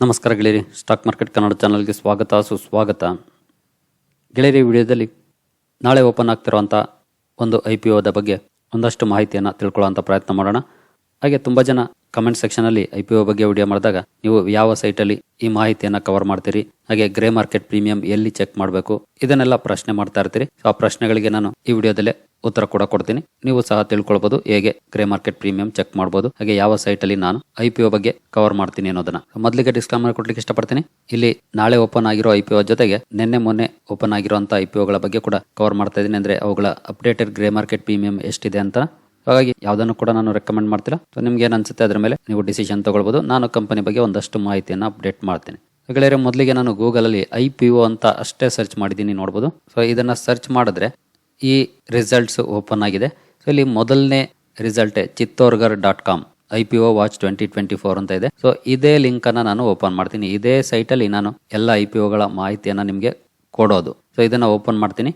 ನಮಸ್ಕಾರ ಗೆಳೆಯರಿ, stock market Kannada ಚಾನಲ್ಗೆ ಸ್ವಾಗತ, ಸುಸ್ವಾಗತ. ಗೆಳೆಯರಿ ವಿಡಿಯೋದಲ್ಲಿ ನಾಳೆ ಓಪನ್ ಆಗ್ತಿರುವಂಥ ಒಂದು ಐ ಪಿ ಒದ ಬಗ್ಗೆ ಒಂದಷ್ಟು ಮಾಹಿತಿಯನ್ನು ತಿಳ್ಕೊಳ್ಳೋಂಥ ಪ್ರಯತ್ನ ಮಾಡೋಣ. ಹಾಗೆ ತುಂಬ ಜನ ಕಮೆಂಟ್ ಸೆಕ್ಷನಲ್ಲಿ ಐ ಪಿ ಒ ಬಗ್ಗೆ ವಿಡಿಯೋ ಮಾಡಿದಾಗ ನೀವು ಯಾವ ಸೈಟಲ್ಲಿ ಈ ಮಾಹಿತಿಯನ್ನು ಕವರ್ ಮಾಡ್ತೀರಿ, ಹಾಗೆ ಗ್ರೇ ಮಾರ್ಕೆಟ್ ಪ್ರೀಮಿಯಂ ಎಲ್ಲಿ ಚೆಕ್ ಮಾಡಬೇಕು, ಇದನ್ನೆಲ್ಲ ಪ್ರಶ್ನೆ ಮಾಡ್ತಾ ಇರ್ತೀರಿ. ಸೊ ಆ ಪ್ರಶ್ನೆಗಳಿಗೆ ನಾನು ಈ ವಿಡಿಯೋದಲ್ಲೇ ಉತ್ತರ ಕೂಡ ಕೊಡ್ತೀನಿ. ನೀವು ಸಹ ತಿಳ್ಕೊಳ್ಬಹುದು ಹೇಗೆ ಗ್ರೇ ಮಾರ್ಕೆಟ್ ಪ್ರೀಮಿಯಂ ಚೆಕ್ ಮಾಡಬಹುದು ಹಾಗೆ ಯಾವ ಸೈಟ್ ಅಲ್ಲಿ ನಾನು ಐ ಪಿ ಒ ಬಗ್ಗೆ ಕವರ್ ಮಾಡ್ತೀನಿ ಅನ್ನೋದನ್ನ. ಮೊದಲಿಗೆ ಡಿಸ್ಕ್ಲೈಮರ್ ಕೊಡ್ಲಿಕ್ಕೆ ಇಷ್ಟಪಡ್ತೀನಿ. ಇಲ್ಲಿ ನಾಳೆ ಓಪನ್ ಆಗಿರೋ ಐ ಪಿ ಜೊತೆಗೆ ನಿನ್ನೆ ಮೊನ್ನೆ ಓಪನ್ ಆಗಿರುವಂತ ಐ ಪಿ ಬಗ್ಗೆ ಕೂಡ ಕವರ್ ಮಾಡ್ತಾ ಇದ್ದೀನಿ. ಅಂದ್ರೆ ಅವುಗಳ ಅಪ್ಡೇಟೆಡ್ ಗ್ರೇ ಮಾರ್ಕೆಟ್ ಪ್ರೀಮಿಯಂ ಎಷ್ಟಿದೆ ಅಂತ. ಹಾಗಾಗಿ ಯಾವುದನ್ನು ಕೂಡ ನಾನು ರೆಕಮೆಂಡ್ ಮಾಡ್ತಿಲ್ಲ. ಸೊ ನಿಮ್ಗೆ ಏನು ಅನ್ಸುತ್ತೆ ಅದರ ಮೇಲೆ ನೀವು ಡಿಸಿಷನ್ ತಗೊಳ್ಬಹುದು ನಾನು ಕಂಪನಿ ಬಗ್ಗೆ ಒಂದಷ್ಟು ಮಾಹಿತಿಯನ್ನು ಅಪ್ಡೇಟ್ ಮಾಡ್ತೀನಿ. ಗೆಳೆಯರೆ, ಮೊದಲಿಗೆ ನಾನು ಗೂಗಲಲ್ಲಿ ಐ ಪಿ ಒ ಅಂತ ಅಷ್ಟೇ ಸರ್ಚ್ ಮಾಡಿದ್ದೀನಿ ನೋಡ್ಬೋದು. ಸೊ ಇದನ್ನ ಸರ್ಚ್ ಮಾಡಿದ್ರೆ ಈ ರಿಸಲ್ಟ್ಸ್ ಓಪನ್ ಆಗಿದೆ. ಸೊ ಇಲ್ಲಿ ಮೊದಲನೇ result Chittorgarh dot com I P O watch twenty twenty four ಅಂತ ಇದೆ. ಸೊ ಇದೇ ಲಿಂಕ್ ಅನ್ನ ನಾನು ಓಪನ್ ಮಾಡ್ತೀನಿ. ಇದೇ ಸೈಟಲ್ಲಿ ನಾನು ಎಲ್ಲ ಐ ಪಿ ಒಗಳ ಮಾಹಿತಿಯನ್ನು ನಿಮಗೆ ಕೊಡೋದು. ಸೊ ಇದನ್ನ ಓಪನ್ ಮಾಡ್ತೀನಿ.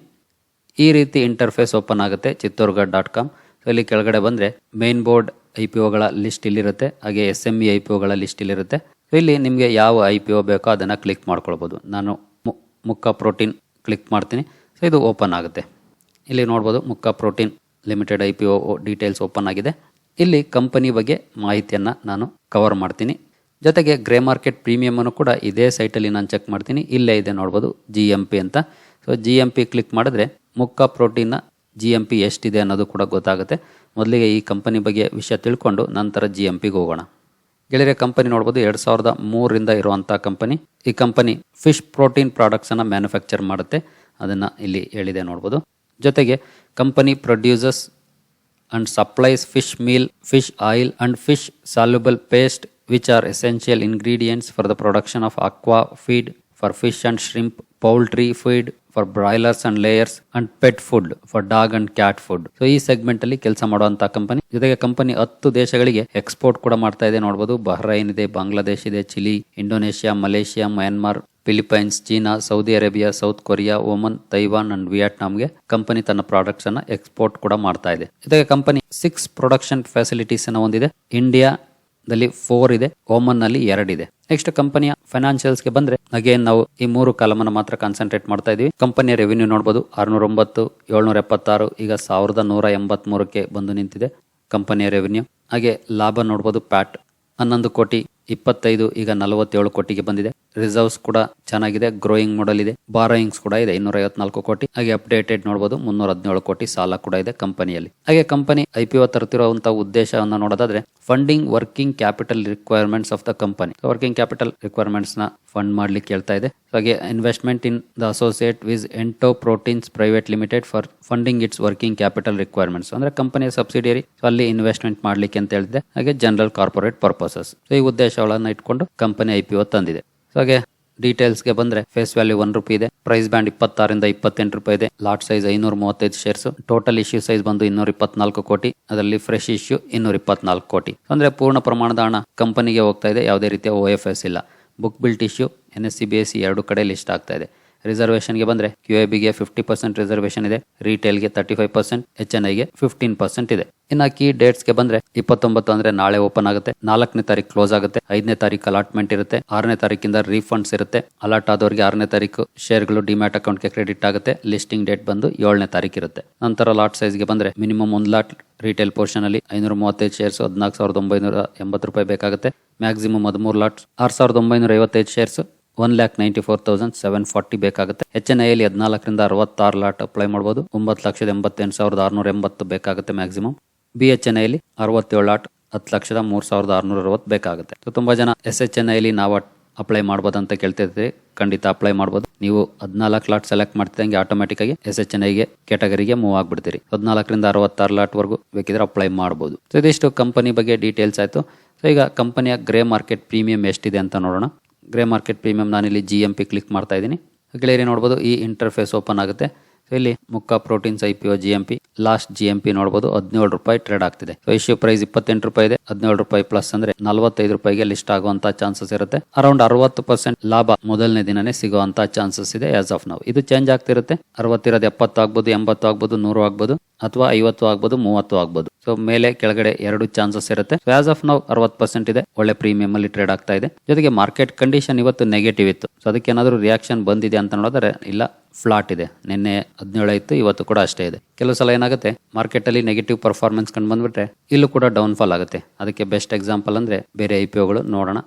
ಈ ರೀತಿ ಇಂಟರ್ಫೇಸ್ ಓಪನ್ ಆಗುತ್ತೆ ಚಿತ್ತೋರ್ಗರ್ ಡಾಟ್ ಕಾಮ್ ಸೊ ಇಲ್ಲಿ ಕೆಳಗಡೆ ಬಂದರೆ ಮೇನ್ ಬೋರ್ಡ್ ಐ ಪಿ ಒಗಳ ಲಿಸ್ಟ್ ಇಲ್ಲಿರುತ್ತೆ. ಹಾಗೆ S M E I P ಒಗಳ list ಇಲ್ಲಿರುತ್ತೆ. ಸೊ ಇಲ್ಲಿ ನಿಮಗೆ ಯಾವ ಐ ಪಿ ಒ ಬೇಕೋ ಅದನ್ನು ಕ್ಲಿಕ್ ಮಾಡ್ಕೊಳ್ಬೋದು. ನಾನು ಮು- ಮುಕ್ಕ ಪ್ರೋಟೀನ್ ಕ್ಲಿಕ್ ಮಾಡ್ತೀನಿ. ಸೊ ಇದು ಓಪನ್ ಆಗುತ್ತೆ. ಇಲ್ಲಿ ನೋಡ್ಬೋದು Mukka protein limited I P O details open ಆಗಿದೆ. ಇಲ್ಲಿ ಕಂಪನಿ ಬಗ್ಗೆ ಮಾಹಿತಿಯನ್ನು ನಾನು ಕವರ್ ಮಾಡ್ತೀನಿ. ಜೊತೆಗೆ ಗ್ರೇ ಮಾರ್ಕೆಟ್ ಪ್ರೀಮಿಯಮನ್ನು ಕೂಡ ಇದೇ ಸೈಟಲ್ಲಿ ನಾನು ಚೆಕ್ ಮಾಡ್ತೀನಿ. ಇಲ್ಲೇ ಇದೆ ನೋಡ್ಬೋದು ಜಿ ಎಂ ಪಿ ಅಂತ. So G M P click ಮಾಡಿದ್ರೆ ಮುಕ್ಕ ಪ್ರೋಟೀನ್ನ ಜಿ ಎಂ ಪಿ ಎಷ್ಟಿದೆ ಅನ್ನೋದು ಕೂಡ ಗೊತ್ತಾಗುತ್ತೆ. ಮೊದಲಿಗೆ ಈ ಕಂಪನಿ ಬಗ್ಗೆ ವಿಷಯ ತಿಳ್ಕೊಂಡು ನಂತರ ಜಿ ಎಂ ಪಿಗೆ ಹೋಗೋಣ. ಗೆಳೆಯರೆ, ಕಂಪನಿ ನೋಡ್ಬೋದು ಎರಡು ಸಾವಿರದ ಮೂರರಿಂದ ಇರುವಂಥ ಕಂಪನಿ. ಈ ಕಂಪನಿ ಫಿಶ್ ಪ್ರೋಟೀನ್ ಪ್ರಾಡಕ್ಟ್ಸನ್ನು ಮ್ಯಾನುಫ್ಯಾಕ್ಚರ್ ಮಾಡುತ್ತೆ. ಅದನ್ನು ಇಲ್ಲಿ ಹೇಳಿದೆ ನೋಡ್ಬೋದು. ಜೊತೆಗೆ company produces and supplies fish meal fish oil and fish soluble paste which are essential ingredients for the production of aqua feed for fish and shrimp poultry feed for broilers and layers and pet food for dog and cat food so ಈ segment ಅಲ್ಲಿ ಕೆಲಸ ಮಾಡುವಂತಹ company ಜೊತೆಗೆ company ಹತ್ತು ದೇಶಗಳಿಗೆ export ಕೂಡ ಮಾಡ್ತಾ ಇದೆ. ನೋಡಬಹುದು ಬಹ್ರೈನ್ ಇದೆ ಬಾಂಗ್ಲಾದೇಶ ಇದೆ Chile Indonesia Malaysia Myanmar Philippines China, Saudi Arabia, South Korea Oman Taiwan and ವಿಯಟ್ನಾಂಗೆ company ತನ್ನ ಪ್ರಾಡಕ್ಟ್ಸ್ ಅನ್ನ ಎಕ್ಸ್ಪೋರ್ಟ್ ಕೂಡ ಮಾಡ್ತಾ ಇದೆ. ಜೊತೆಗೆ ಕಂಪನಿ ಸಿಕ್ಸ್ ಪ್ರೊಡಕ್ಷನ್ ಫೆಸಿಲಿಟೀಸ್ ಅನ್ನು ಹೊಂದಿದೆ. ಇಂಡಿಯಾ ದಲ್ಲಿ ಫೋರ್ ಇದೆ ಓಮನ್ನಲ್ಲಿ ಎರಡಿದೆ ನೆಕ್ಸ್ಟ್ ಕಂಪನಿಯ ಫೈನಾನ್ಷಿಯಲ್ಸ್ಗೆ ಬಂದ್ರೆ ಅಗೇನ್ ನಾವು ಈ ಮೂರು ಕಾಲಮನ್ನ ಮಾತ್ರ ಕಾನ್ಸಂಟ್ರೇಟ್ ಮಾಡ್ತಾ ಇದೀವಿ ಕಂಪನಿಯ ರೆವಿನ್ಯೂ ನೋಡಬಹುದು ಆರ್ನೂರ ಒಂಬತ್ತು ಏಳ್ನೂರ ಎಪ್ಪತ್ತಾರು ಈಗ ಸಾವಿರದ ನೂರ ಎಂಬತ್ ಮೂರಕ್ಕೆ ಬಂದು ನಿಂತಿದೆ ಕಂಪನಿಯ ರೆವಿನ್ಯೂ ಹಾಗೆ ಲಾಭ ನೋಡಬಹುದು ಪ್ಯಾಟ್ ಹನ್ನೊಂದು ಕೋಟಿ, ಇಪ್ಪತ್ತೈದು, ಈಗ ನಲವತ್ತೇಳು ಕೋಟಿಗೆ ಬಂದಿದೆ. ರಿಸರ್ವ್ಸ್ ಕೂಡ ಚೆನ್ನಾಗಿದೆ, ಗ್ರೋಯಿಂಗ್ ಮಾಡಲ್ ಇದೆ, ಬಾರೋಯಿಂಗ್ಸ್ ಕೂಡ ಇದೆ ಇನ್ನೂರ ಐವತ್ನಾಲ್ಕು ಕೋಟಿ. ಹಾಗೆ ಅಪ್ಡೇಟೆಡ್ ನೋಡಬಹುದು ಮುನ್ನೂರ ಹದಿನೇಳು ಕೋಟಿ ಸಾಲ ಕೂಡ ಇದೆ ಕಂಪನಿಯಲ್ಲಿ ಹಾಗೆ ಕಂಪನಿ ಐ ಪಿ ಒ ತರುತ್ತಿರುವಂತಹ ಉದ್ದೇಶವನ್ನು ನೋಡೋದಾದ್ರೆ funding working capital requirements of the company working capital ರಿಕ್ವೈರ್ಮೆಂಟ್ಸ್ನ fund ಮಾಡ್ಲಿಕ್ಕೆ ಹೇಳ್ತಾ ಇದೆ. ಹಾಗೆ investment in the associate vis Ento proteins private limited for funding its working capital requirements ಅಂದ್ರೆ ಕಂಪನಿಯ ಸಬ್ಸಿಡಿಯರಿ ಅಲ್ಲಿ ಇನ್ವೆಸ್ಟ್ಮೆಂಟ್ ಮಾಡ್ಲಿಕ್ಕೆ ಅಂತ ಹೇಳಿದೆ ಹಾಗೆ ಜನರಲ್ ಕಾರ್ಪೊರೇಟ್ ಪರ್ಪಸಸ್ ಈ ಉದ್ದೇಶಗಳನ್ನು ಇಟ್ಕೊಂಡು ಕಂಪನಿ ಐ ಪಿ ಒ ತಂದಿದೆ. ಸೊ ಹಾಗೆ ಡೀಟೇಲ್ಸ್ಗೆ ಬಂದ್ರೆ ಫೇಸ್ ವ್ಯಾಲ್ಯೂ ಒನ್ ರುಪಿ ಇದೆ ಪ್ರೈಸ್ ಬ್ಯಾಂಡ್ ಇಪ್ಪತ್ತಾರಿಂದ ಇಪ್ಪತ್ತೆಂಟು ರೂಪಾಯಿ ಇದೆ ಲಾಟ್ ಸೈಜ್ ಐನೂರ ಮೂವತ್ತೈದು ಶೇರ್ಸ್ ಟೋಟಲ್ ಇಶ್ಯೂ ಸೈಜ್ ಬಂದು ಇನ್ನೂರ ಇಪ್ಪತ್ನಾಲ್ಕು ಕೋಟಿ, ಅದರಲ್ಲಿ ಫ್ರೆಶ್ ಇಶ್ಯೂ ಇನ್ನೂರ ಇಪ್ಪತ್ನಾಲ್ಕು ಕೋಟಿ. ಅಂದ್ರೆ ಪೂರ್ಣ ಪ್ರಮಾಣದ ಹಣ ಕಂಪನಿಗೆ ಹೋಗ್ತಾ ಇದೆ, ಯಾವುದೇ ರೀತಿಯ ಓ ಎಫ್ ಎಸ್ ಇಲ್ಲ. Book built issue N S C B S C ಎರಡು ಕಡೆ ಲಿಸ್ಟ್ ಆಗ್ತಾ ಇದೆ. ರಿಸರ್ವೇಷನ್ಗೆ ಬಂದ್ರೆ ಕ್ಯೂ ಎ ಬಿಗೆ ಫಿಫ್ಟಿ ಪರ್ಸೆಂಟ್ ರಿಸರ್ವೇಷನ್ ಇದೆ ರಿಟೇಲ್ಗೆ thirty five percent H N ಐಗೆ fifteen percent ಇದೆ. ಇನ್ನು ಕೀ ಡೇಟ್ಸ್ಗೆ ಬಂದ್ರೆ ಇಪ್ಪತ್ತೊಂಬತ್ತು ಅಂದ್ರೆ ನಾಳೆ ಓಪನ್ ಆಗುತ್ತೆ, ನಾಲ್ಕನೇ ತಾರೀಕು ಕ್ಲೋಸ್ ಆಗುತ್ತೆ, ಐದನೇ ತಾರೀಕು ಅಲಾಟ್ಮೆಂಟ್ ಇರುತ್ತೆ, ಆರನೇ ತಾರೀಕಿಂದ ರೀಫಂಡ್ಸ್ ಇರುತ್ತೆ. ಅಲಾಟ್ ಆದವರಿಗೆ ಆರನೇ ತಾರೀಕು ಶೇರ್ಗಳು ಡಿಮ್ಯಾಟ್ ಅಕೌಂಟ್ಗೆ ಕ್ರೆಡಿಟ್ ಆಗುತ್ತೆ ಲಿಸ್ಟಿಂಗ್ ಡೇಟ್ ಬಂದು ಏಳನೇ ತಾರೀಕು ಇರುತ್ತೆ. ನಂತರ ಲಾಟ್ ಸೈಜ್ಗೆ ಬಂದ್ರೆ ಮಿನಿಮಮ್ ಒಂದು ಲಾಟ್ ರಿಟೇಲ್ ಪೋರ್ಷನ್ ಅಲ್ಲಿ ಐನೂರ ಮೂವತ್ತೈದು ಶೇರ್ಸ್ ಹದಿನಾಲ್ಕು ಸಾವಿರದ ಒಂಬೈನೂರ ಎಂಬತ್ತು ರೂಪಾಯಿ ಬೇಕಾಗುತ್ತೆ ಮ್ಯಾಕ್ಸಿಮಮ್ ಹದಿಮೂರು ಲಾಟ್ ಆರು ಸಾವಿರದ ಒಂಬೈನೂರ ಐವತ್ತೈದು shares one lakh ninety four thousand seven forty ಬೇಕಾಗುತ್ತೆ. ಎಚ್ ಎನ್ ಐಲಿ ಹದಿನಾಲ್ಕರಿಂದ ಅರವತ್ತಾರು ಲಾಟ್ ಅಪ್ಲೈ ಮಾಡಬಹುದು ಒಂಬತ್ತು ಲಕ್ಷದ ಎಂಬತ್ತೆಂಟು ಸಾವಿರದ ಆರುನೂರ ಎಂಬತ್ತು ಬೇಕಾಗುತ್ತೆ ಮ್ಯಾಕ್ಸಿಮಮ್. ಬಿ ಎಚ್ ಎನ್ ಐಲಿ ಅರವತ್ತೇಳು ಲಾಟ್, ಹತ್ತು ಲಕ್ಷದ ಮೂರು ಸಾವಿರದ ಆರುನೂರ ಅರವತ್ತು ಬೇಕಾಗುತ್ತೆ. ಸೊ, ತುಂಬಾ ಜನ ಎಸ್ ಎಚ್ ಎನ್ ಐಲಿ ನಾವು ಅಪ್ಲೈ ಮಾಡ್ಬೋದು ಅಂತ ಕೇಳ್ತಿದ್ರೆ ಖಂಡಿತ ಅಪ್ಲೈ ಮಾಡ್ಬೋದು. ನೀವು ಹದಿನಾಲ್ಕು ಲಾಟ್ ಸೆಲೆಕ್ಟ್ ಮಾಡ್ತಿದಂಗೆ ಆಟೋಮೆಟಿಕ್ ಆಗಿ ಎಸ್ ಎಚ್ ಎನ್ ಐಗೆ ಕ್ಯಾಟಗರಿಗೆ ಮೂವ್ ಆಗ್ಬಿಡ್ತೀರಿ. ಹದಿನಾಲ್ಕರಿಂದ ಅರವತ್ತಾರು ಲಾಟ್ ವರೆಗೂ ಬೇಕಿದ್ರೆ ಅಪ್ಲೈ ಮಾಡ್ಬೋದು. ಸೊ, ಇದಿಷ್ಟು ಕಂಪನಿ ಬಗ್ಗೆ ಡೀಟೇಲ್ಸ್ ಆಯಿತು. ಸೊ, ಈಗ ಕಂಪನಿಯ ಗ್ರೇ ಮಾರ್ಕೆಟ್ ಪ್ರೀಮಿಯಂ ಎಷ್ಟಿದೆ ಅಂತ ನೋಡೋಣ. ಗ್ರೇ ಮಾರ್ಕೆಟ್ ಪ್ರೀಮಿಯಂ ನಾನಿಲ್ಲಿ ಜಿ ಎಂ ಪಿ ಕ್ಲಿಕ್ ಮಾಡ್ತಾ ಇದ್ದೀನಿ. ಗೆಳೆಯರಿ, ನೋಡ್ಬೋದು ಈ ಇಂಟರ್ಫೇಸ್ ಓಪನ್ ಆಗುತ್ತೆ. ಇಲ್ಲಿ Mukka proteins I P O G M P last G M P ನೋಡಬಹುದು ಹದಿನೇಳು ರೂಪಾಯಿ ಟ್ರೇಡ್ ಆಗ್ತಿದೆ. ಸೊ ಇಶ್ಯೂ ಪ್ರೈಸ್ ಇಪ್ಪತ್ತೆಂಟು ರೂಪಾಯಿ ಇದೆ, ಹದಿನೇಳು ರೂಪಾಯಿ ಪ್ಲಸ್ ಅಂದ್ರೆ ನಲವತ್ತೈದು ರೂಪಾಯಿಗೆ ಲಿಸ್ಟ್ ಆಗುವಂತ ಚಾನ್ಸಸ್ ಇರುತ್ತೆ. ಅರೌಂಡ್ ಅರವತ್ತು ಪರ್ಸೆಂಟ್ ಲಾಭ ಮೊದಲನೇ ದಿನನೇ ಸಿಗುವಂತ ಚಾನ್ಸಸ್ ಇದೆ ಆಸ್ ಆಫ್ ನಾವು ಇದು ಚೇಂಜ್ ಆಗ್ತಿರುತ್ತೆ. ಅರವತ್ತಿರೋದು ಎಪ್ಪತ್ತು ಆಗ್ಬೋದು, ಎಂಬತ್ತು ಆಗ್ಬೋದು, ನೂರು ಆಗ್ಬೋದು, ಅಥವಾ ಐವತ್ತು ಆಗ್ಬೋದು, ಮೂವತ್ತು ಆಗ್ಬೋದು. ಸೊ ಮೇಲೆ ಕೆಳಗಡೆ ಎರಡು ಚಾನ್ಸಸ್ ಇರುತ್ತೆ. ಆಸ್ ಆಫ್ ನಾವು ಅರವತ್ತು ಪರ್ಸೆಂಟ್ ಇದೆ. ಒಳ್ಳೆ ಪ್ರೀಮಿಯಂ ಅಲ್ಲಿ ಟ್ರೇಡ್ ಆಗ್ತಾ ಇದೆ. ಜೊತೆಗೆ ಮಾರ್ಕೆಟ್ ಕಂಡೀಷನ್ ಇವತ್ತು ನೆಗೆಟಿವ್ ಇತ್ತು. ಸೊ ಅದಕ್ಕೆ ಏನಾದರೂ ರಿಯಾಕ್ಷನ್ ಬಂದಿದೆ ಅಂತ ನೋಡಿದ್ರೆ, ಇಲ್ಲ ಫ್ಲಾಟ್ ಇದೆ. ನಿನ್ನೆ ಹದಿನೇಳು ಇತ್ತು ಇವತ್ತು ಕೂಡ ಅಷ್ಟೇ ಇದೆ. ಕೆಲವು ಸಲ ಏನಾಗುತ್ತೆ ಮಾರ್ಕೆಟ್ ಅಲ್ಲಿ ನೆಗೆಟಿವ್ ಪರ್ಫಾರ್ಮೆನ್ಸ್ ಕಂಡು ಬಂದ್ಬಿಟ್ರೆ, ಇಲ್ಲೂ ಕೂಡ ಡೌನ್ ಫಾಲ್ ಆಗುತ್ತೆ. ಅದಕ್ಕೆ ಬೆಸ್ಟ್ ಎಕ್ಸಾಂಪಲ್ ಅಂದ್ರೆ, ಬೇರೆ ಐ ಪಿ ಒಗಳು ನೋಡೋಣ.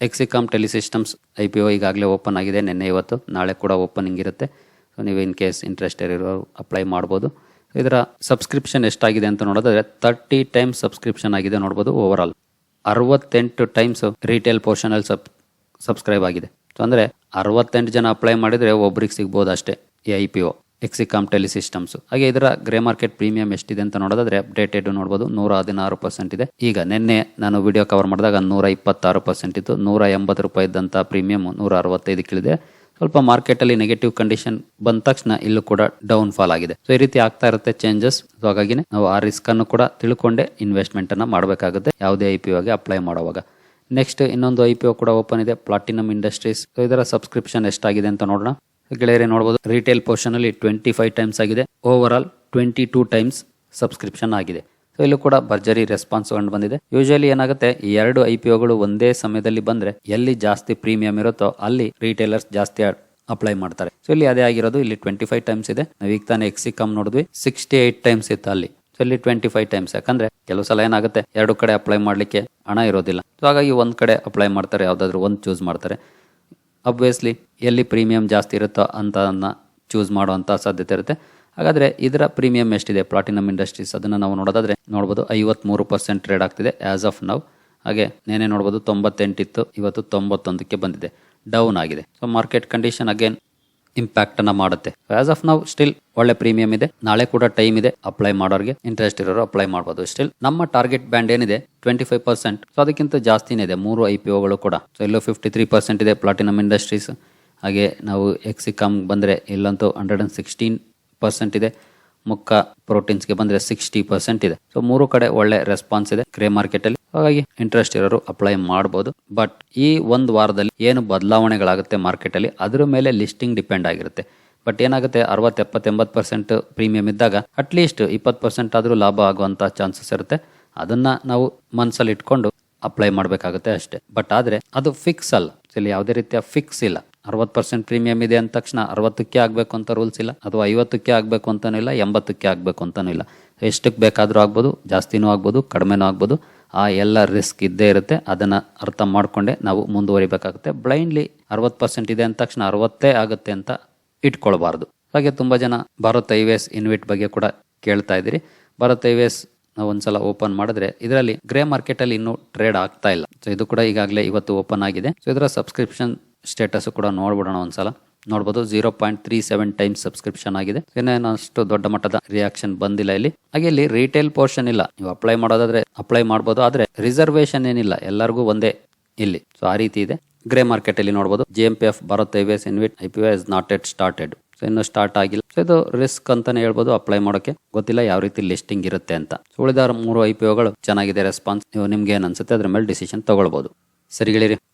ಎಕ್ಸಿಕಾಮ್ ಟೆಲಿಸಿಸ್ಟಮ್ಸ್ ಐ ಪಿ ಒ ಈಗಾಗಲೇ ಓಪನ್ ಆಗಿದೆ. ನಿನ್ನೆ ಇವತ್ತು, ನಾಳೆ ಕೂಡ ಓಪನಿಂಗ್ ಇರುತ್ತೆ. ಸೊ ನೀವು ಇನ್ ಕೇಸ್ ಇಂಟ್ರೆಸ್ಟ್ ಇರೋರು ಅಪ್ಲೈ ಮಾಡ್ಬೋದು. ಇದರ ಸಬ್ಸ್ಕ್ರಿಪ್ಷನ್ ಎಷ್ಟಾಗಿದೆ ಅಂತ ನೋಡಿದ್ರೆ ತರ್ಟಿ ಟೈಮ್ಸ್ ಸಬ್ಸ್ಕ್ರಿಪ್ಷನ್ ಆಗಿದೆ ನೋಡ್ಬೋದು ಓವರ್ ಆಲ್ ಅರವತ್ತೆಂಟು ಟೈಮ್ಸ್ ರಿಟೇಲ್ ಪೋರ್ಷನಲ್ಲಿ ಸಬ್ ಸಬ್ಸ್ಕ್ರೈಬ್ ಆಗಿದೆ. ಸೊ ಅಂದರೆ ಅರವತ್ತೆಂಟು ಜನ ಅಪ್ಲೈ ಮಾಡಿದರೆ ಒಬ್ರಿಗೆ ಸಿಗ್ಬೋದು ಅಷ್ಟೇ ಈ I P O Exicom telesystems ಹಾಗೆ ಇದರ ಗ್ರೇ ಮಾರ್ಕೆಟ್ ಪ್ರೀಮಿಯಂ ಎಷ್ಟಿದೆ ಅಂತ ನೋಡೋದಾದ್ರೆ ಅಪ್ಡೇಟೆಡ್ ನೋಡ್ಬೋದು ನೂರ ಹದಿನಾರು ಪರ್ಸೆಂಟ್ ಇದೆ. ಈಗ ನಿನ್ನೆ ನಾನು ವಿಡಿಯೋ ಕವರ್ ಮಾಡಿದಾಗ ನೂರ ಇಪ್ಪತ್ತಾರು ಪರ್ಸೆಂಟ್ ಇತ್ತು. ನೂರ ಎಂಬತ್ತು ರೂಪಾಯಿ ಇದ್ದಂಥ ಪ್ರೀಮಿಯಂ ನೂರ ಅರವತ್ತೈದು ಇಳಿದೆ ಸ್ವಲ್ಪ ಮಾರ್ಕೆಟಲ್ಲಿ ನೆಗೆಟಿವ್ ಕಂಡೀಷನ್ ಬಂದ ತಕ್ಷಣ ಇಲ್ಲೂ ಕೂಡ ಡೌನ್ ಫಾಲ್ ಆಗಿದೆ. ಸೊ ಈ ರೀತಿ ಆಗ್ತಾ ಇರುತ್ತೆ ಚೇಂಜಸ್ ಸೊ ಹಾಗಾಗಿ ನಾವು ಆ ರಿಸ್ಕ್ ಅನ್ನು ಕೂಡ ತಿಳ್ಕೊಂಡೆ ಇನ್ವೆಸ್ಟ್ಮೆಂಟ್ ಅನ್ನ ಮಾಡಬೇಕಾಗುತ್ತೆ. ಯಾವುದೇ ಐ ಪಿ ಅಪ್ಲೈ ಮಾಡುವಾಗ. ನೆಕ್ಸ್ಟ್ ಇನ್ನೊಂದು ಐ ಪಿ ಒ ಕೂಡ ಓಪನ್ ಇದೆ. ಪ್ಲಾಟಿನಮ್ ಇಂಡಸ್ಟ್ರೀಸ್ ಇದರ ಸಬ್ಸ್ಕ್ರಿಪ್ಷನ್ ಎಷ್ಟಾಗಿದೆ ಅಂತ ನೋಡೋಣ. ಗೆಳೆಯರೇ ನೋಡಬಹುದು ರಿಟೇಲ್ ಪೋರ್ಷನ್ ಅಲ್ಲಿ ಟ್ವೆಂಟಿ ಫೈವ್ ಟೈಮ್ಸ್ ಆಗಿದೆ. Over all twenty two times subscription ಆಗಿದೆ. ಸೊ ಇಲ್ಲೂ ಕೂಡ ಭರ್ಜರಿ ರೆಸ್ಪಾನ್ಸ್ ಕಂಡು ಬಂದಿದೆ. ಯೂಶಲಿ ಏನಾಗುತ್ತೆ, ಈ ಎರಡು ಐ ಪಿ ಒಂದೇ ಸಮಯದಲ್ಲಿ ಬಂದ್ರೆ ಎಲ್ಲಿ ಜಾಸ್ತಿ ಪ್ರೀಮಿಯಂ ಇರುತ್ತೋ ಅಲ್ಲಿ ರಿಟೇಲರ್ಸ್ ಜಾಸ್ತಿ ಅಪ್ಲೈ ಮಾಡ್ತಾರೆ. ಸೊ ಇಲ್ಲಿ ಅದೇ ಆಗಿರೋದು, ಇಲ್ಲಿ ಟ್ವೆಂಟಿ ಫೈವ್ ಟೈಮ್ಸ್ ಇದೆ. ನಾವು ಈಗ ತಾನೇ ಎಕ್ಸಿಕಾಮ್ ನೋಡಿದ್ವಿ ಸಿಕ್ಸ್ಟಿ ಏಟ್ ಟೈಮ್ಸ್ ಇತ್ತು ಅಲ್ಲಿ. ಸೊ ಇಲ್ಲಿ ಟ್ವೆಂಟಿ ಫೈವ್ ಟೈಮ್ಸ್ ಯಾಕಂದ್ರೆ ಕೆಲವು ಸಲ ಏನಾಗುತ್ತೆ, ಎರಡು ಕಡೆ ಅಪ್ಲೈ ಮಾಡ್ಲಿಕ್ಕೆ ಹಣ ಇರೋದಿಲ್ಲ. ಸೊ ಹಾಗಾಗಿ ಒಂದ್ ಕಡೆ ಅಪ್ಲೈ ಮಾಡ್ತಾರೆ, ಯಾವ್ದಾದ್ರು ಒಂದು ಚೂಸ್ ಮಾಡ್ತಾರೆ. ಅಬ್ವಿಯಸ್ಲಿ ಎಲ್ಲಿ ಪ್ರೀಮಿಯಂ ಜಾಸ್ತಿ ಇರುತ್ತೋ ಅಂತ ಚೂಸ್ ಮಾಡುವಂತ ಸಾಧ್ಯತೆ ಇರುತ್ತೆ. ಹಾಗಾದ್ರೆ ಇದರ ಪ್ರೀಮಿಯಂ ಎಷ್ಟಿದೆ? ಪ್ಲಾಟಿನಮ್ ಇಂಡಸ್ಟ್ರೀಸ್ ಅದನ್ನು ನಾವು ನೋಡೋದಾದ್ರೆ ನೋಡ್ಬೋದು ಐವತ್ಮೂರು ಪರ್ಸೆಂಟ್ ಟ್ರೇಡ್ ಆಗ್ತಿದೆ ಆಸ್ ಆಫ್ ನೌ ಹಾಗೆ ನೇನೆ ನೋಡ್ಬೋದು ತೊಂಬತ್ತೆಂಟಿತ್ತು, ಇವತ್ತು ತೊಂಬತ್ತೊಂದಕ್ಕೆ ಬಂದಿದೆ. ಡೌನ್ ಆಗಿದೆ. So market condition again impact ಅನ್ನ ಮಾಡುತ್ತೆ. ಆಸ್ ಆಫ್ ನಾವು ಸ್ಟಿಲ್ ಒಳ್ಳೆ ಪ್ರೀಮಿಯಂ ಇದೆ. ನಾಳೆ ಕೂಡ ಟೈಮ್ ಇದೆ ಅಪ್ಲೈ ಮಾಡೋರಿಗೆ. ಇಂಟ್ರೆಸ್ಟ್ ಇರೋರು ಅಪ್ಲೈ ಮಾಡಬಹುದು ಸ್ಟಿಲ್ ನಮ್ಮ ಟಾರ್ಗೆಟ್ ಬ್ಯಾಂಡ್ ಏನಿದೆ? ಟ್ವೆಂಟಿ ಫೈವ್ ಪರ್ಸೆಂಟ್ ಸೊ ಅದಕ್ಕಿಂತ ಜಾಸ್ತಿನೇ ಇದೆ. ಮೂರು ಐ ಪಿ ಓಗಳು ಕೂಡ. ಸೊ ಎಲ್ಲೋ ಫಿಫ್ಟಿ ತ್ರೀ ಪರ್ಸೆಂಟ್ ಇದೆ ಪ್ಲಾಟಿನಮ್ ಇಂಡಸ್ಟ್ರೀಸ್ ಹಾಗೆ ನಾವು ಎಕ್ಸಿಕಾಮ್ ಬಂದರೆ ಇಲ್ಲಂತೂ ಹಂಡ್ರೆಡ್ ಅಂಡ್ ಸಿಕ್ಸ್ಟೀನ್ ಪರ್ಸೆಂಟ್ ಇದೆ. ಮುಕ್ಕ ಪ್ರೋಟೀನ್ಸ್ಗೆ ಬಂದರೆ ಸಿಕ್ಸ್ಟಿ ಪರ್ಸೆಂಟ್ ಇದೆ. ಸೊ ಮೂರು ಕಡೆ ಒಳ್ಳೆ ರೆಸ್ಪಾನ್ಸ್ ಇದೆ ಕ್ರೇ ಮಾರ್ಕೆಟ್ ಅಲ್ಲಿ. ಹಾಗಾಗಿ ಇಂಟ್ರೆಸ್ಟ್ ಇರೋರು ಅಪ್ಲೈ ಮಾಡಬಹುದು ಬಟ್ ಈ ಒಂದು ವಾರದಲ್ಲಿ ಏನು ಬದಲಾವಣೆಗಳಾಗುತ್ತೆ ಮಾರ್ಕೆಟ್ ಅಲ್ಲಿ, ಅದ್ರ ಮೇಲೆ ಲಿಸ್ಟಿಂಗ್ ಡಿಪೆಂಡ್ ಆಗಿರುತ್ತೆ. ಬಟ್ ಏನಾಗುತ್ತೆ, ಅರವತ್ತು ಎಪ್ಪತ್ತು ಎಂಬತ್ತು ಪರ್ಸೆಂಟ್ ಪ್ರೀಮಿಯಂ ಇದ್ದಾಗ ಅಟ್ಲೀಸ್ಟ್ ಇಪ್ಪತ್ತು ಪರ್ಸೆಂಟ್ ಆದರೂ ಲಾಭ ಆಗುವಂಥ ಚಾನ್ಸಸ್ ಇರುತ್ತೆ. ಅದನ್ನ ನಾವು ಮನಸ್ಸಲ್ಲಿ ಇಟ್ಕೊಂಡು ಅಪ್ಲೈ ಮಾಡಬೇಕಾಗುತ್ತೆ ಅಷ್ಟೇ. ಬಟ್ ಆದ್ರೆ ಅದು ಫಿಕ್ಸ್ ಅಲ್ಲ. ಇಲ್ಲಿ ಯಾವುದೇ ರೀತಿಯ ಫಿಕ್ಸ್ ಇಲ್ಲ. ಅರವತ್ತು ಪರ್ಸೆಂಟ್ ಪ್ರೀಮಿಯಂ ಇದೆ ಅಂದ ತಕ್ಷಣ ಅರವತ್ತಕ್ಕೆ ಆಗಬೇಕು ಅಂತ ರೂಲ್ಸ್ ಇಲ್ಲ, ಅಥವಾ ಐವತ್ತಕ್ಕೆ ಆಗಬೇಕು ಅಂತಾನೂ ಇಲ್ಲ, ಎಂಬತ್ತಕ್ಕೆ ಆಗಬೇಕು ಅಂತಾನೂ ಇಲ್ಲ. ಎಷ್ಟಕ್ಕೆ ಬೇಕಾದರೂ ಆಗ್ಬೋದು, ಜಾಸ್ತಿನೂ ಆಗ್ಬೋದು, ಕಡಿಮೆನೂ ಆಗ್ಬೋದು. ಆ ಎಲ್ಲ ರಿಸ್ಕ್ ಇದ್ದೇ ಇರುತ್ತೆ. ಅದನ್ನು ಅರ್ಥ ಮಾಡಿಕೊಂಡೆ ನಾವು ಮುಂದುವರಿಬೇಕಾಗುತ್ತೆ. ಬ್ಲೈಂಡ್ಲಿ ಅರವತ್ತು ಪರ್ಸೆಂಟ್ ಇದೆ ಅಂದ ತಕ್ಷಣ ಅರವತ್ತೇ ಆಗುತ್ತೆ ಅಂತ ಇಟ್ಕೊಳ್ಬಾರ್ದು. ಹಾಗೆ ತುಂಬ ಜನ ಭಾರತ್ ಐವೇಸ್ ಇನ್ವಿಟ್ ಬಗ್ಗೆ ಕೂಡ ಕೇಳ್ತಾ ಇದ್ದೀರಿ. ಭಾರತ್ ಐವೇಸ್ ನಾವು ಒಂದ್ಸಲ ಓಪನ್ ಮಾಡಿದ್ರೆ ಇದರಲ್ಲಿ ಗ್ರೇ ಮಾರ್ಕೆಟಲ್ಲಿ ಇನ್ನೂ ಟ್ರೇಡ್ ಆಗ್ತಾ ಇಲ್ಲ. ಸೊ ಇದು ಕೂಡ ಈಗಾಗಲೇ ಇವತ್ತು ಓಪನ್ ಆಗಿದೆ. ಸೊ ಇದರ ಸಬ್ಸ್ಕ್ರಿಪ್ಷನ್ ಸ್ಟೇಟಸ್ ಕೂಡ ನೋಡ್ಬಿಡೋಣ ಒಂದ್ಸಲ. ನೋಡ್ಬೋದು zero point three seven times subscription ಆಗಿದೆ. ಏನೇನು ಅಷ್ಟು ದೊಡ್ಡ ಮಟ್ಟದ ರಿಯಾಕ್ಷನ್ ಬಂದಿಲ್ಲ ಇಲ್ಲಿ. ಹಾಗೆ ಇಲ್ಲಿ ರಿಟೇಲ್ ಪೋರ್ಷನ್ ಇಲ್ಲ. ನೀವು ಅಪ್ಲೈ ಮಾಡೋದಾದ್ರೆ ಅಪ್ಲೈ ಮಾಡ್ಬೋದು, ಆದ್ರೆ ರಿಸರ್ವೇಶನ್ ಏನಿಲ್ಲ. ಎಲ್ಲರಿಗೂ ಒಂದೇ ಇಲ್ಲಿ. ಸೊ ಆ ರೀತಿ ಇದೆ. ಗ್ರೇ ಮಾರ್ಕೆಟ್ ಅಲ್ಲಿ ನೋಡಬಹುದು G M P F Bharat highways InvIT I P is not yet started so ಇನ್ನು ಸ್ಟಾರ್ಟ್ ಆಗಿಲ್ಲ. ಸೊ ಇದು ರಿಸ್ಕ್ ಅಂತಾನೆ ಹೇಳ್ಬೋದು ಅಪ್ಲೈ ಮಾಡೋಕೆ ಗೊತ್ತಿಲ್ಲ ಯಾವ ರೀತಿ ಲಿಸ್ಟಿಂಗ್ ಇರುತ್ತೆ ಅಂತ. ಸೊ ಉಳಿದ ಮೂರು ಐ ಪಿ ಒಗಳು ಚೆನ್ನಾಗಿದೆ ರೆಸ್ಪಾನ್ಸ್ ನೀವು ನಿಮ್ಗೆ ಏನ್ ಅನ್ಸುತ್ತೆ, ಅದ್ರ ಮೇಲೆ ಡಿಸಿಷನ್ ತಗೊಳ್ಬಹುದು ಸರಿ ಗೆಳೆಯರಿ. ಈ